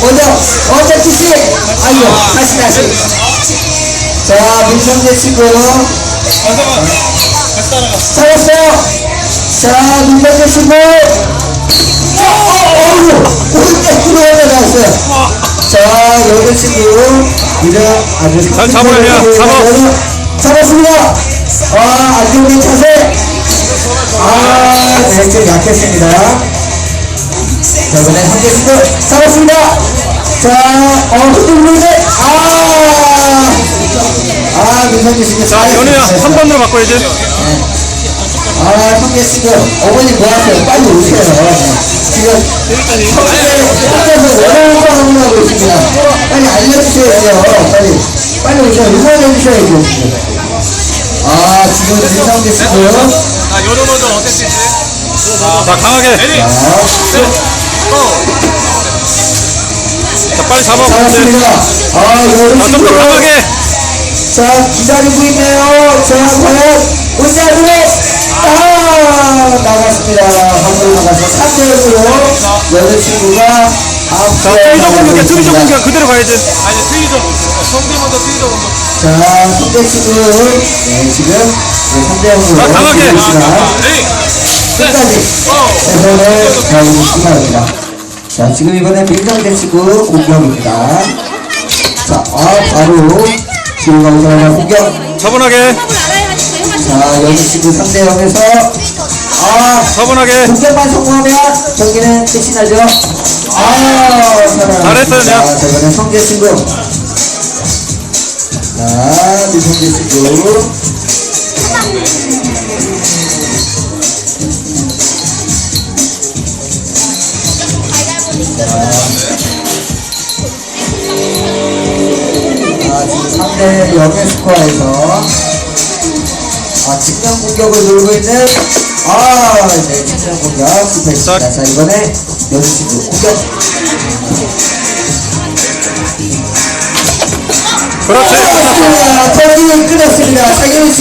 먼저, 어차피 씨! 아이고, 다시, 다시. 자, 민성재 친구. 잡았어요. 자, 민성재 친구. 어, 어이구, 오른쪽 들어오면 나왔어요. 자, 여자친구. 이름 아주 잘 잡아야. 잡아. 잡았습니다. 아, 안정된 차세. 아, 네, 좀 약했습니다. 자, 이번엔 한개 친구 잡았습니다. 자, 어, 흔들리는데, 아, 아, 친구. 자, 연우야, 3번으로 바꿔야지. 아, 성재 친구, 어머니 뭐 하세요? 빨리 오세요. 지금 서울에 혼자서 어려운 거 하고 있습니다. 빨리 알려주셔야 돼요. 빨리. 빨리 오셔요. 응원해주셔야죠. 지금. 아, 지금 민성재 친구. 자, 연우 먼저 어땠지? 자, 강하게. 자, 자, 빨리 잡아. 잡았습니다. 아, 여름 자, 좀 친구. 더 강하게. 자, 기다리고 있네요. 자, 과연 오지 않으면 아, 나갔습니다. 한번 나가서 3대으로 여자친구가 자, 트리저 공격이야, 나가고 공격. 그대로 가야지. 아니, 트리저. 성대 먼저 트리저 먼저. 자, 성대 친구, 네, 지금 네, 3대0으로 자, 강하게. 끝까지 어. 최선 을 다해주시기 바랍니다. 자, 지금 이번에 민정대 친구 공격입니다. 자, 아, 바로 지금 가보자 공격. 차분하게. 자, 여기 친구 3대 0에서 아, 차분하게. 공격만 성공하면 경기는 끝이 나죠. 아. 잘했어요, 그냥. 자, 이번에 성재 친구. 자, 미성재 친구. 3대 0의 스코어에서 아, 측면 공격을 누르고 있는 아, 네, 측면 공격 실패했습니다. 자. 자, 이번에 여주친구 공격. 그렇지. 아, 경기 끝났습니다. 장현우